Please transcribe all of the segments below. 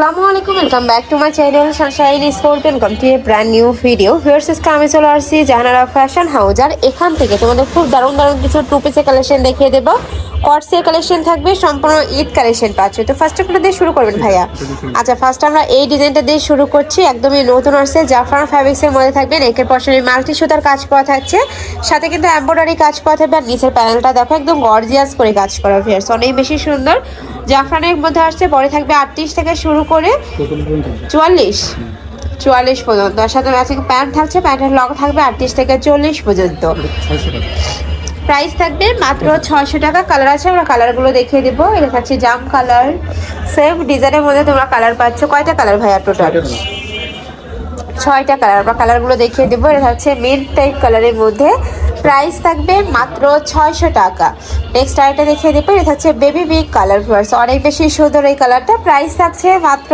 আসসালামু আলাইকুম welcome back to my channel sunshine sport welcome to a brand new video ভিউয়ার্সেসকে আমি চলে আসছি জাহানারা ফ্যাশন হাউস আর এখান থেকে তোমাদের খুব দারুণ দারুণ কিছু টু পিসের কালেকশন দেখিয়ে দেবো। কটসের কালেকশন থাকবে, সম্পূর্ণ ঈদ কালেকশন পাচ্ছে। তো ফার্স্ট একটা দিয়ে শুরু করবেন ভাইয়া? আচ্ছা ফার্স্ট আমরা এই ডিজাইনটা দিয়ে শুরু করছি, একদমই নতুন আসছে জাফরান ফ্যাব্রিক্সের মধ্যে থাকবে নেকের পশনে মাল্টি সুতার কাজ করা থাকছে, সাথে কিন্তু এম্ব্রয়ডারি কাজ করা থাকবে, আর নিচের প্যানেলটা দেখো, একদম গর্জিয়াস করে কাজ করা ভিউয়ার্স অনেক বেশি সুন্দর। জাফরানের মধ্যে আসছে পরে থাকবে আটত্রিশ থেকে শুরু করে চুয়াল্লিশ। চুয়াল্লিশ পর্যন্ত। তার সাথে ম্যাচিং প্যান্ট থাকছে প্যান্টের লক থাকবে আটত্রিশ থেকে চল্লিশ পর্যন্ত। প্রাইস থাকবে মাত্র ছয়শো টাকা। কালার আছে আমরা কালারগুলো দেখিয়ে দেবো। এটা থাকছে জাম কালার সেম ডিজাইনের মধ্যে তোমরা কালার পাচ্ছ। কয়টা কালার ভাইয়া টোটাল ছয়টা কালার আমরা কালারগুলো দেখিয়ে দেবো। এটা হচ্ছে মিড টাইপ কালারের মধ্যে। প্রাইস থাকবে মাত্র ছয়শো টাকা। নেক্সট আরেকটা দেখিয়ে দেবো, এটা হচ্ছে বেবি বিগ কালার ফ্লার্স অনেক বেশি সুন্দর এই কালারটা প্রাইস থাকছে মাত্র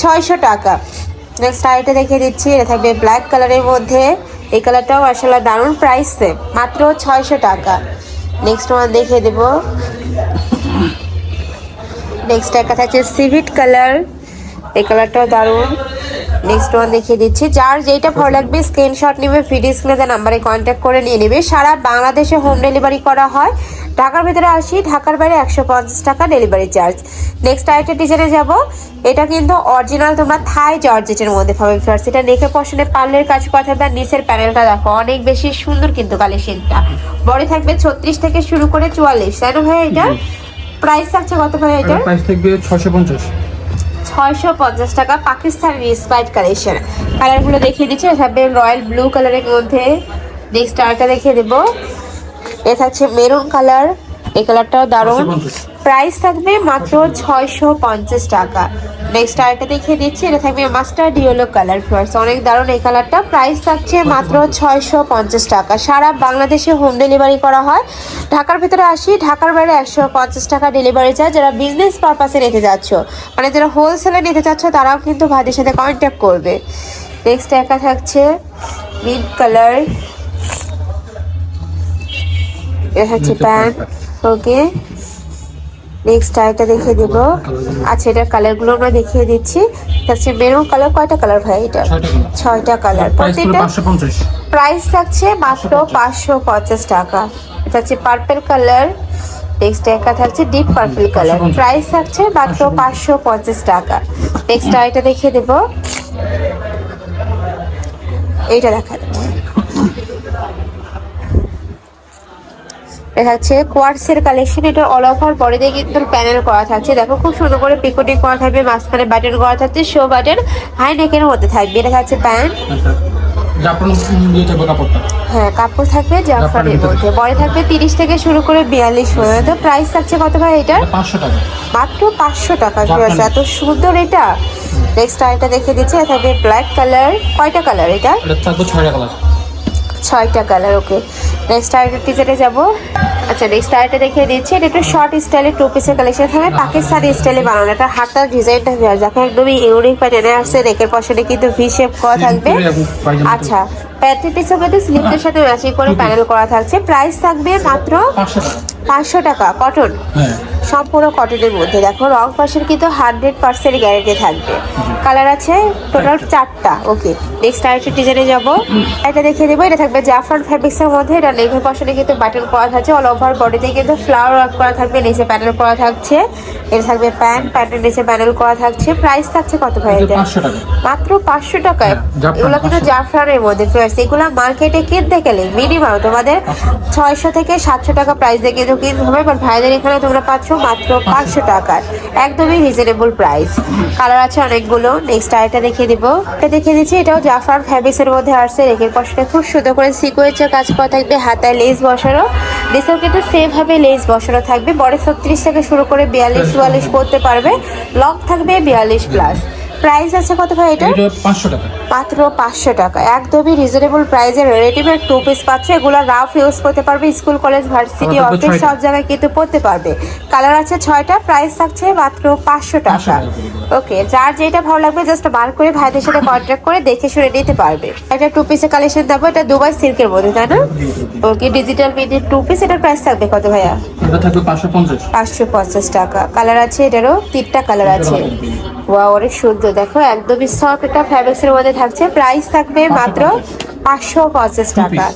ছয়শো টাকা। নেক্সট আরেকটা দেখিয়ে দিচ্ছি, এটা থাকবে ব্ল্যাক কালারের মধ্যে। এই কালারটাও আসলে দারুণ প্রাইস মাত্র ছয়শো টাকা। নেক্সট ওয়ান দেখিয়ে দেবো। নেক্সট একটা থাকছে সিভিট কালার এই কালারটাও দারুণ। নেক্সট ওয়ান দেখিয়ে দিচ্ছি। যার যেটা ভালো লাগবে স্ক্রিনশট নেবে ভিডিও স্ক্রিনে নাম্বারে কন্ট্যাক্ট করে নিয়ে নেবে। সারা বাংলাদেশে হোম ডেলিভারি করা হয়। ঢাকার ভিতরে আসি ঢাকার বাইরে একশো পঞ্চাশ টাকা ডেলিভারি চার্জ নেক্সট আরেকটা ডিজাইনে যাব। এটা কিন্তু অরিজিনাল তোমরা থাই জর্জেটের মধ্যে পাবে ফার্স্ট এটা নেখে পশনে পার্লের কাজ করা থাকবে আর নিচের প্যানেলটা দেখো অনেক বেশি সুন্দর কিন্তু কালেকশনটা বড় থাকবে ছত্রিশ থেকে শুরু করে চুয়াল্লিশ তাই না ভাই এটা প্রাইস থাকছে কত ভাই এটা প্রাইস থাকবে ছশো পঞ্চাশ। ছয়শো পঞ্চাশ টাকা পাকিস্তানি স্পাইট কালেকশন কালারগুলো দেখিয়ে দিচ্ছি থাকবে রয়্যাল ব্লু কালারের মধ্যে। নেক্সট আরেকটা দেখিয়ে দেবো। এ থাকছে মেরুন কালার এই কালারটাও দারুণ। প্রাইস থাকবে মাত্র ছয়শো পঞ্চাশ টাকা। নেক্সট আরেকটা দেখিয়ে দিচ্ছি এটা থাকবে মাস্টার্ড ইয়েলো কালার ফ্লার্স অনেক দারুণ এই কালারটা প্রাইস থাকছে মাত্র ছয়শো পঞ্চাশ টাকা। সারা বাংলাদেশে হোম ডেলিভারি করা হয়। ঢাকার ভিতরে আসি ঢাকার বাইরে একশো পঞ্চাশ টাকা ডেলিভারি চার্জ। যারা বিজনেস পারপাসে নিতে যাচ্ছ মানে যারা হোলসেলে নিতে চাচ্ছ তারাও কিন্তু ভাইদের সাথে কন্ট্যাক্ট করবে। নেক্সট একা থাকছে মিড কালার এটা হচ্ছে প্যান্ট ওকে নেক্সট আরেকটা দেখিয়ে দেব। আচ্ছা এটার কালারগুলো আমরা দেখিয়ে দিচ্ছি। হচ্ছে মেরুন কালার কয়টা কালার ভাই এটা? ছয়টা কালার কালার প্রাইস থাকছে মাত্র পাঁচশো পঞ্চাশ টাকা। এটা হচ্ছে পার্পেল কালার নেক্সট একটা থাকছে ডিপ পার্পল কালার প্রাইস থাকছে মাত্র পাঁচশো পঞ্চাশ। টাকা। নেক্সট আরেকটা দেখিয়ে দেবো। এইটা দেখা হচ্ছে কোয়ার্টসের কালেকশন এটা অল ওভার বডিতে কিন্তু প্যানেল করা থাকছে। দেখো খুব সুন্দর করে পিকোটিং করা থাকবে মাঝখানে বাটন করা থাকছে শো বাটন হাই নেকের মধ্যে থাকবে। এটা থাকছে প্যান্ট হ্যাঁ কাপড় থাকবে জাফরানের মধ্যে। বড় থাকবে তিরিশ থেকে শুরু করে বিয়াল্লিশ পর্যন্ত। প্রাইস থাকছে কত ভাই মাত্র পাঁচশো টাকা এত সুন্দর এটা। নেক্সট আরেকটা দেখে দিচ্ছি এটা থাকবে ব্ল্যাক কালার কয়টা কালার এটা? ছয়টা কালার ওকে নেক্সট আরেকটা টিচারে যাব? আচ্ছা নেক্সট আরেকটা দেখিয়ে দিচ্ছি। এটা একটু শর্ট স্টাইলের টু পিসের কালেকশন থাকবে পাকিস্তানি স্টাইলে বানানো। এটা হাতার ডিজাইনটা দেখো একদমই ইউনিক প্যাটার্নে আসছে নেকের পশনে কিন্তু ভি শেপ করা থাকবে। আচ্ছা প্যান্টের পিসও কিন্তু স্লিপের সাথে ম্যাচিং করে প্যানেল করা থাকছে। প্রাইস থাকবে মাত্র পাঁচশো টাকা। কটন হ্যাঁ। সম্পূর্ণ কটনের মধ্যে। দেখো রং পাশের কিন্তু হান্ড্রেড পার্সেন্ট গ্যারেন্টি থাকবে। কালার আছে টোটাল চারটা। ওকে নেক্সট আরেকটা ডিজাইনে যাব। এটা দেখিয়ে দেবো এটা থাকবে জাফরান ফ্যাব্রিক্সের মধ্যে এটা লেঘের পাশে কিন্তু বাটন করা থাকছে অল ওভার বডিতে কিন্তু ফ্লাওয়ার ওয়ার্ক করা থাকবে নিচে প্যানেল করা থাকছে। এটা থাকবে প্যান্ট প্যান্টের নিচে প্যানেল করা থাকছে। প্রাইস থাকছে কত ভাই এটা মাত্র পাঁচশো টাকায়। হ্যাঁ, এগুলো কিন্তু জাফরানের মধ্যে ফ্রেন্ডস এগুলো মার্কেটে কিনতে গেলে মিনিমাম তোমাদের ছয়শো থেকে সাতশো টাকা প্রাইস দিয়ে কিন্তু কিনতে হবে বাট ভাইদের এখানে তোমরা পাচ্ছ মাত্র পাঁচশো। টাকার। একদমই রিজনেবল প্রাইস কালার আছে অনেকগুলো। নেক্সট আরেকটা দেখিয়ে দিব। এটা দেখিয়ে দিচ্ছি, এটাও জাফরান ফ্যাব্রিক্সের মধ্যে আসছে। রেখের পশনে খুব সুন্দর করে সিকোয়েন্সের কাজ করা থাকবে, হাতায় লেস বসানো। ড্রেসেও কিন্তু সেভাবে লেস বসানো থাকবে। বড় ছত্রিশ থেকে শুরু করে বিয়াল্লিশ, চুয়াল্লিশ পড়তে পারবে। লং থাকবে বিয়াল্লিশ প্লাস প্রাইস আছে কত ভাই এটা পাঁচশো টাকা। মাত্র পাঁচশো টাকা। একদমই রিজনেবল প্রাইসে রেডিমেড টু পিস পাচ্ছ। এগুলো রাফ ইউজ করতে পারবে। স্কুল কলেজ ভার্সিটি অফিস সব জায়গায় কিন্তু পড়তে পারবে। কালার আছে ছয়টা প্রাইস থাকছে মাত্র পাঁচশো টাকা। ওকে যার যেটা ভালো লাগবে জাস্ট বার করে ভাইদের সাথে কন্ট্যাক্ট করে দেখে শুনে নিতে পারবে। এটা টু পিসের কালেকশন দেবো। এটা দুবাই সিল্কের মধ্যে তাই না? ওকে ডিজিটাল প্রিন্টের টু পিস এটার প্রাইস থাকবে কত ভাইয়া? পাঁচশো পঞ্চাশ। টাকা। কালার আছে এটারও তিনটা কালার আছে। ওয়া অনেক সুন্দর। দেখো একদমই সফট একটা ফ্যাব্রিক্স এর মধ্যে থাকছে। প্রাইস থাকবে মাত্র পাঁচশো পঞ্চাশ টাকা।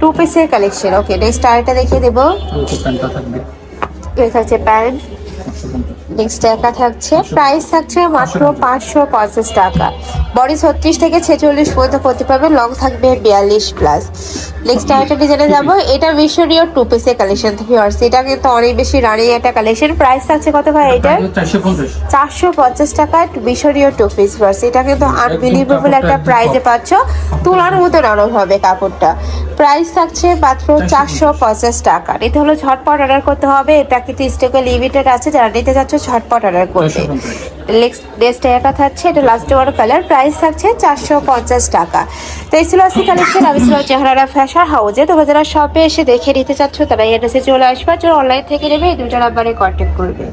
টু পিসের কালেকশন ওকে নেক্সট আরেকটা দেখিয়ে দেবো। থাকছে প্যান্ট পাঁচশো নেক্সট একা থাকছে। প্রাইস থাকছে মাত্র পাঁচশো পঞ্চাশ টাকা। বডি ছত্রিশ থেকে ছেচল্লিশ পর্যন্ত করতে পারবে লং থাকবে বিয়াল্লিশ প্লাস নেক্সট আরেকটা ডিজাইনে যাব। এটা মিশরীয় টু পিসের কালেকশন আসছে এটা কিন্তু অনেক বেশি রানিং একটা কালেকশন প্রাইস থাকছে কত ভাই এটার চারশো পঞ্চাশ। টাকায় মিশরীয় টু পিস ভার্স এটা কিন্তু আনবিলিভেবল একটা প্রাইজে পাচ্ছ। তোলার মতো নরম হবে কাপড়টা। প্রাইস থাকছে মাত্র চারশো পঞ্চাশ। টাকা। এটা হলো ঝটপট অর্ডার করতে হবে। এটা কিন্তু স্টকে লিমিটেড আছে। যারা নিতে যাচ্ছ ঝটপট অর্ডার করবে নেক্সট একা থাকছে এটা লাস্ট ওয়ার কালার প্রাইস থাকছে চারশো পঞ্চাশ টাকা। তো এই ছিল আজকে কালেকশন আমি ছিল চেহারা ফ্যাশন হাউজে তোমরা যারা শপে এসে দেখে নিতে চাচ্ছ তারা এসে চলে আসবে চলো যারা অনলাইন থেকে নেবে এই দুটো নাম্বারে কন্ট্যাক্ট করবে।